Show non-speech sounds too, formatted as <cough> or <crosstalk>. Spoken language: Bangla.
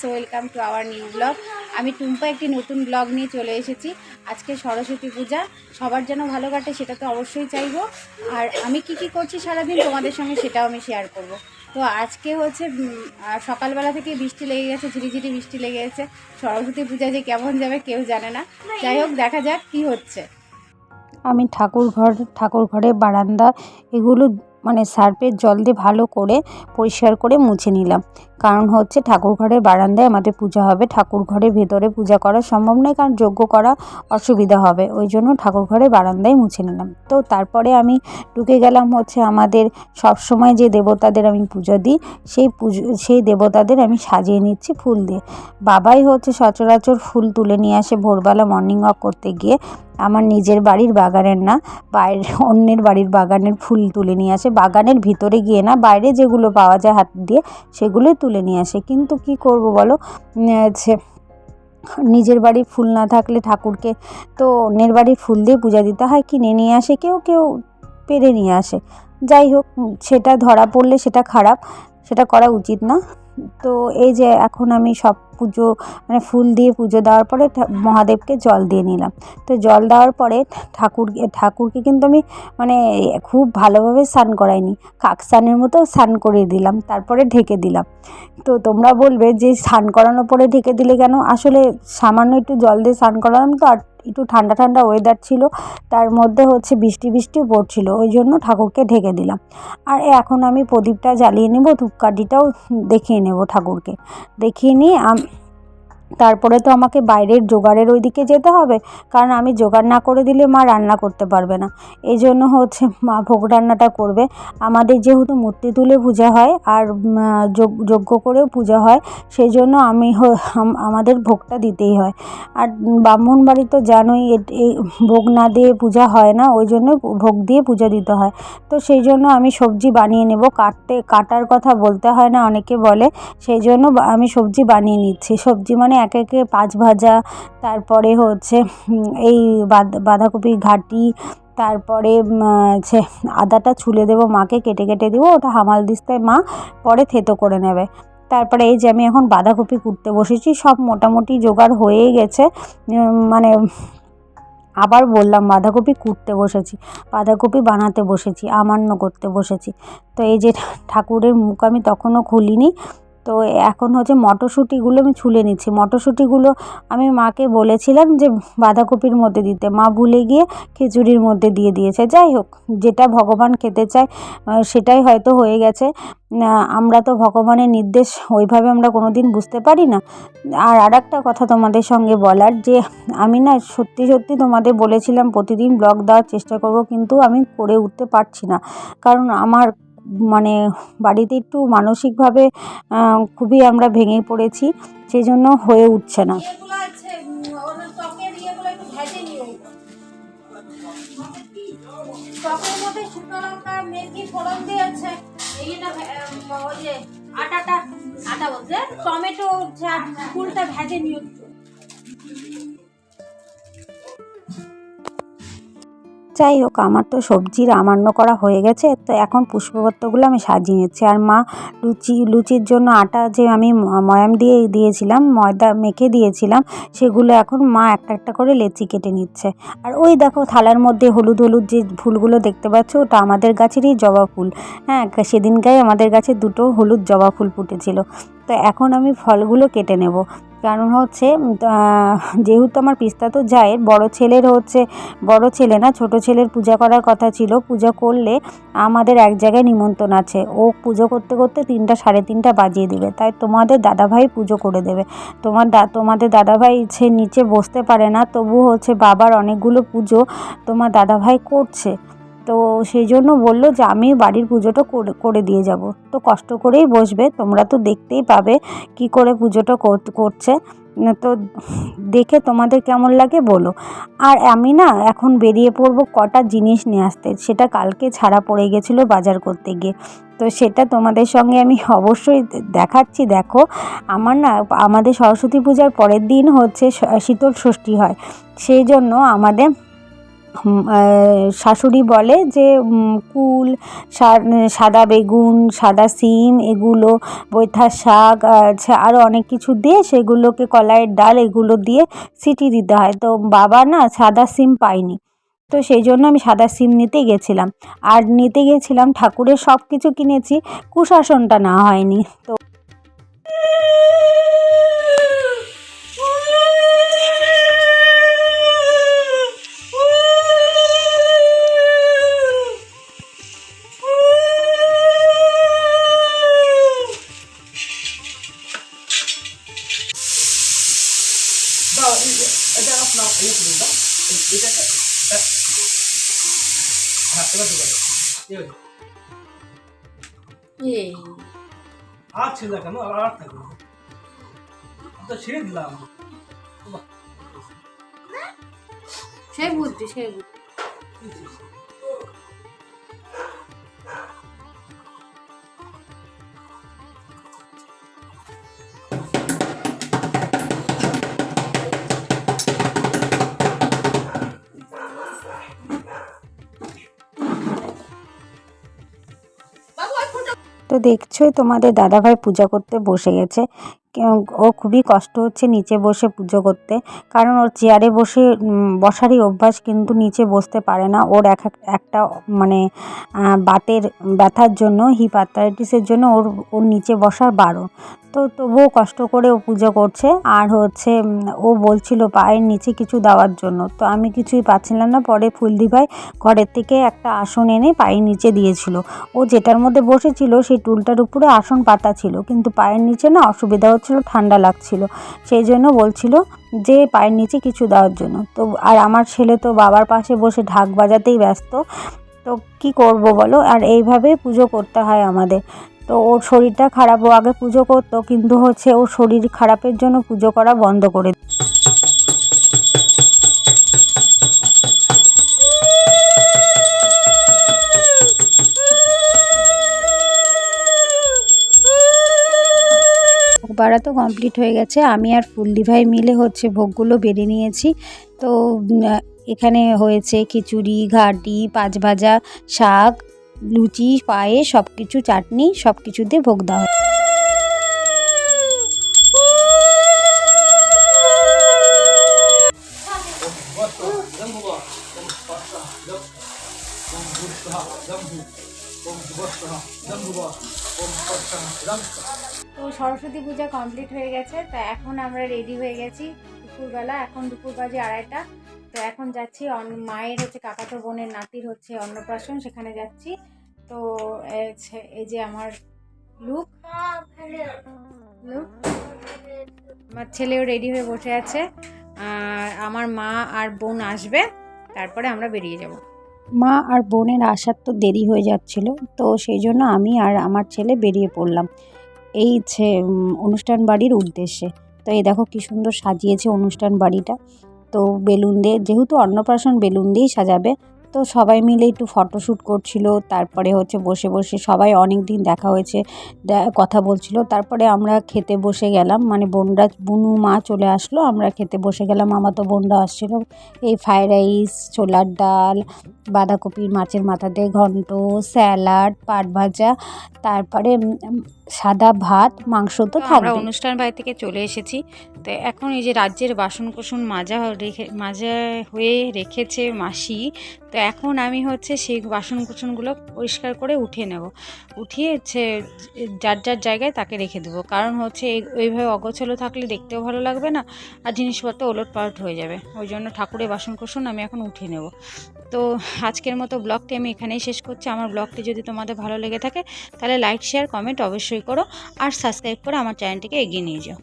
Friends welcome to our new blog. আমি টুম্পা, একটি নতুন ব্লগ নিয়ে চলে এসেছি। আজকে সরস্বতী পূজা, সবার যেন ভালো কাটে সেটা তো অবশ্যই চাইব। আর আমি কি কি করছি সারাদিন তোমাদের সঙ্গে সেটাও আমি শেয়ার করব। তো আজকে হচ্ছে সকালবেলা থেকে বৃষ্টি লেগে গেছে, ঝিরিঝিরি বৃষ্টি লেগে গেছে। সরস্বতী পূজা যে কেমন যাবে কেউ জানে না। যাই হোক, দেখা যাক কি হচ্ছে। আমি ঠাকুর ঘর ঠাকুর ঘরের বারান্দা, এগুলো মানে সার্ফের জল দিয়ে ভালো করে পরিষ্কার করে মুছে নিলাম। কারণ হচ্ছে ঠাকুর ঘরের বারান্দায় আমাদের পূজা হবে। ঠাকুর ঘরের ভেতরে পূজা করা সম্ভব নয়, কারণ যজ্ঞ করা অসুবিধা হবে। ওই জন্য ঠাকুর ঘরের বারান্দায় মুছে নিলাম। তো তারপরে আমি ঢুকে গেলাম হচ্ছে আমাদের সব সময় যে দেবতাদের আমি পুজো দিই, সেই পুজো, সেই দেবতাদের আমি সাজিয়ে নিচ্ছি ফুল দিয়ে। বাবাই হচ্ছে সচরাচর ফুল তুলে নিয়ে আসে ভোরবেলা মর্নিং ওয়াক করতে গিয়ে। আমার নিজের বাড়ির বাগানের না বাইরে <laughs> অন্যের বাড়ির বাগানের ফুল তুলে নিয়ে আসে। বাগানের ভিতরে গিয়ে না, বাইরে যেগুলো পাওয়া যায় হাত দিয়ে সেগুলোই তুলে নিয়ে আসে। কিন্তু কি করব বলো? সে নিজের বাড়ির ফুল না থাকলে ঠাকুরকে তো অন্যের বাড়ির ফুল দিয়ে পূজা দিতে হয়, কিনে নিয়ে আসে, কেউ কেউ পেরে নিয়ে আসে। যাই হোক, সেটা ধরা পড়লে সেটা খারাপ, সেটা করা উচিত না। তো এই যে এখন আমি সব পুজো মানে ফুল দিয়ে পুজো দেওয়ার পরে মহাদেবকে জল দিয়ে নিলাম। তো জল দেওয়ার পরে ঠাকুর, ঠাকুরকে কিন্তু আমি মানে খুব ভালোভাবে স্নান করাইনি। কাক স্নানের মতো স্নান করিয়ে দিলাম, তারপরে ঢেকে দিলাম। তো তোমরা বলবে যে স্নান করানোর পরে ঢেকে দিলে কেন? আসলে সামান্য একটু জল দিয়ে স্নান করালাম তো আর একটু ঠান্ডা ঠান্ডা ওয়েদার ছিল, তার মধ্যে হচ্ছে বৃষ্টি বৃষ্টিও পড়ছিল, ওই জন্য ঠাকুরকে ঢেকে দিলাম। আর এখন আমি প্রদীপটা জ্বালিয়ে নেব, ধূপকাঠিটাও দেখিয়ে নেব ঠাকুরকে। দেখিয়ে নিয়ে তারপরে তো আমাকে বাইরের জোগাড়ের ওই দিকে যেতে হবে। কারণ আমি জোগাড় না করে দিলে মা রান্না করতে পারবে না। এই জন্য হচ্ছে মা ভোগ রান্নাটা করবে। আমাদের যেহেতু মূর্তি তুলে পূজা হয় আর যজ্ঞ- করেও পূজা হয় সেই জন্য আমি, আমাদের ভোগটা দিতেই হয়। আর ব্রাহ্মণ বাড়ি তো জানোই এই ভোগ না দিয়ে পূজা হয় না, ওই জন্য ভোগ দিয়ে পূজা দিতে হয়। তো সেই জন্য আমি সবজি বানিয়ে নেব। কাটতে, কাটার কথা বলতে হয় না, অনেকে বলে। সেই জন্য আমি সবজি বানিয়ে নিচ্ছি। সবজি মানে একে একে পাঁচ ভাজা, তারপরে হচ্ছে এই বাঁধ বাঁধাকপি ঘাটি, তারপরে হচ্ছে আদাটা ছুলে দেবো মাকে, কেটে কেটে দেবো, ওটা হামাল দিস্তায় মা পরে থেতো করে নেবে। তারপরে এই যে আমি এখন বাঁধাকপি কুটতে বসেছি, সব মোটামুটি জোগাড় হয়েই গেছে মানে আবার বললাম বাঁধাকপি কুটতে বসেছি, বাঁধাকপি বানাতে বসেছি আমান্য করতে বসেছি। তো এই যে ঠাকুরের মুখ আমি তখনও খুলিনি তো এখন হচ্ছে মটরশুঁটিগুলো আমি ছুলে নিচ্ছি। মটরশুঁটিগুলো আমি মাকে বলেছিলাম যে বাঁধাকপির মধ্যে দিতে। মা ভুলে গিয়ে খিচুড়ির মধ্যে দিয়ে দিয়েছে। যাই হোক, যেটা ভগবান খেতে চায় সেটাই হয়তো হয়ে গেছে। আমরা তো ভগবানের নির্দেশ ওইভাবে আমরা কোনো দিন বুঝতে পারি না। আর আর একটা কথা তোমাদের সঙ্গে বলার, যে আমি না সত্যি সত্যি তোমাদের বলেছিলাম, প্রতিদিন ব্লগ দেওয়ার চেষ্টা করব, কিন্তু আমি করে উঠতে পারছি না। কারণ আমার মানে বাড়িতে একটু মানসিকভাবে খুবই আমরা ভেঙে পড়েছি সেই জন্য হয়ে উঠছে না। আটাটা, আটা বলতে টমেটো ফুলটা ভেজে নিও। যাই হোক, আমার তো সবজির আমান্য করা হয়ে গেছে, তো এখন পুষ্পপত্রগুলো আমি সাজিয়ে নিচ্ছি। আর মা লুচি, লুচির জন্য আটা যে আমি ময়াম দিয়ে দিয়েছিলাম, ময়দা মেখে দিয়েছিলাম, সেগুলো এখন মা একটা একটা করে লেচি কেটে নিচ্ছে। আর ওই দেখো থালার মধ্যে হলুদ হলুদ যে ফুলগুলো দেখতে পাচ্ছ, ওটা আমাদের গাছেরই জবা ফুল। হ্যাঁ সেদিনকাই আমাদের গাছে দুটো হলুদ জবা ফুল ফুটেছিল। তো এখন আমি ফলগুলো কেটে নেব। কারণ হচ্ছে যেহেতু আমার পিস্তা তো যায়, বড় ছেলের হচ্ছে, বড় ছেলে না, ছোট ছেলের পূজা করার কথা ছিল। পূজা করলে আমাদের এক জায়গায় নিমন্ত্রণ আছে। ও পুজো করতে করতে তিনটা, সাড়ে তিনটা বাজিয়ে দেবে। তাই তোমাদের দাদাভাই পুজো করে দেবে। তোমার দা, তোমাদের দাদাভাই সে নিচে বসতে পারে না তবু হচ্ছে বাবার অনেকগুলো পুজো তোমার দাদাভাই করছে। তো সেই জন্য বলল যে আমি বাড়ির পুজোটা করে করে দিয়ে যাব। তো কষ্ট করেই বসবে, তোমরা তো দেখতেই পাবে কি করে পুজোটা করছে। তো দেখে তোমাদের কেমন লাগে বলো। আর আমি না এখন বেরিয়ে পড়ব কটা জিনিস নিয়ে আসতে। সেটা কালকে ছাড়া পড়ে গেছিল বাজার করতে গিয়ে। তো সেটা তোমাদের সঙ্গে আমি অবশ্যই দেখাচ্ছি। দেখো, আমার না আমাদের সরস্বতী পূজার পরের দিন হচ্ছে শীতল ষষ্ঠী হয়। সেই জন্য আমাদের শাশুড়ি বলে যে কুল সাদা বেগুন, সাদা সিম, এগুলো বৈথার শাক, আছে আরও অনেক কিছু দিয়ে সেগুলোকে কলাইয়ের ডাল এগুলো দিয়ে সিটি দিতে হয়। তো বাবা না সাদা সিম পায়নি। তো সেই জন্য আমি সাদা সিম নিতে গেছিলাম। আর নিতে গেছিলাম, ঠাকুরের সব কিছু কিনেছি, কুশাসনটা না হয়নি। তো এই। আর ছিল কেন আর থাকবে তো ছেড়ে দিলাম। বাহ, সে বুদ্ধি সে বুদ্ধি। তো দেখছোই তোমাদের দাদাভাই পূজা করতে বসে গেছে। ও খুবই কষ্ট হচ্ছে নিচে বসে পুজো করতে। কারণ ওর চেয়ারে বসে বসারই অভ্যাস কিন্তু নিচে বসতে পারে না। ওর এক এক- একটা মানে বাতের ব্যথার জন্য হিপ জন্য ওর ওর নিচে বসার বারণ। তো তবুও কষ্ট করে ও পুজো করছে। আর হচ্ছে ও বলছিল পায়ের নিচে কিছু দেওয়ার জন্য। তো আমি কিছুই পাচ্ছিলাম না। পরে ফুলদি ভাই ঘরের থেকে একটা আসন এনে পায়ের নিচে দিয়েছিল। ও যেটার মধ্যে বসেছিল, সেই টুলটার উপরে আসন পাতা ছিল। কিন্তু পায়ের নিচে না অসুবিধা হচ্ছিল ঠান্ডা লাগছিল। সেই জন্য বলছিল যে পায়ের নিচে কিছু দেওয়ার জন্য। তো আর আমার ছেলে তো বাবার পাশে বসে ঢাক বাজাতেই ব্যস্ত। তো কি করব বলো? আর এইভাবেই পুজো করতে হয় আমাদের। তো ওর শরীরটা খারাপ ও আগে পুজো করতো, কিন্তু হচ্ছে ওর শরীর খারাপের জন্য পুজো করা বন্ধ করে ভোগ বাড়া তো কমপ্লিট হয়ে গেছে। আমি আর ফুলদিভাই মিলে হচ্ছে ভোগগুলো বেড়ে নিয়েছি। তো এখানে হয়েছে খিচুড়ি, ঘাটি পাঁচ ভাজা শাক, লুচি পায়ে সব কিছু চাটনি সব কিছুতে ভোগ দেওয়া সরস্বতী পূজা কমপ্লিট হয়ে গেছে, তা এখন আমরা রেডি হয়ে গেছি দুপুরবেলা। এখন দুপুর বাজে আড়াইটা। তো এখন যাচ্ছি মায়ের হচ্ছে কাকাতো বোনের নাতির হচ্ছে অন্নপ্রাশন, সেখানে যাচ্ছি। তো এই যে আমার লুক লুক আমার ছেলেও রেডি হয়ে বসে আছে। আর আমার মা আর বোন আসবে, তারপরে আমরা বেরিয়ে যাব। মা আর বোনের আসার তো দেরি হয়ে যাচ্ছিল, তো সেই জন্য আমি আর আমার ছেলে বেরিয়ে পড়লাম। এই হচ্ছে অনুষ্ঠান বাড়ির উদ্দেশ্যে। তো এই দেখো কি সুন্দর সাজিয়েছে অনুষ্ঠান বাড়িটা। তো বেলুন দিয়ে, যেহেতু অন্নপ্রাশন বেলুন দিয়েই সাজাবে, তো সবাই মিলে একটু ফটোশ্যুট করছিল। তারপরে হচ্ছে বসে বসে সবাই অনেক দিন দেখা হয়েছে কথা বলছিল। তারপরে আমরা খেতে বসে গেলাম। মানে বোনরা, বুনু মা চলে আসলো, আমরা খেতে বসে গেলাম। আমার তো বোনরা আসছিল। এই ফ্রাইড রাইস, ছোলার ডাল, বাঁধাকপির মাছের মাথা দিয়ে ঘন্ট, স্যালাড, পাট ভাজা, তারপরে সাদা ভাত মাংস তো থাকবে। অনুষ্ঠান বাড়ি থেকে চলে এসেছি। তো এখন এই যে রাজ্যের বাসন কোসন মাজা রেখে মাজা হয়ে রেখেছে মাসি তো এখন আমি হচ্ছে সেই বাসন কুসনগুলো পরিষ্কার করে উঠিয়ে নেব। উঠিয়ে হচ্ছে যার যার জায়গায় তাকে রেখে দেবো। কারণ হচ্ছে ওইভাবে অগোছালো থাকলে দেখতেও ভালো লাগবে না আর জিনিসপত্র ওলট পালট হয়ে যাবে। ওই জন্য ঠাকুরের বাসন কোসন আমি এখন উঠিয়ে নেব। তো আজকের মতো ব্লগটি আমি এখানেই শেষ করছি। আমার ব্লগটি যদি তোমাদের ভালো লেগে থাকে, তাহলে লাইক শেয়ার কমেন্ট অবশ্যই করো। আর সাবস্ক্রাইব করে আমার চ্যানেলটিকে এগিয়ে নিয়ে যাও।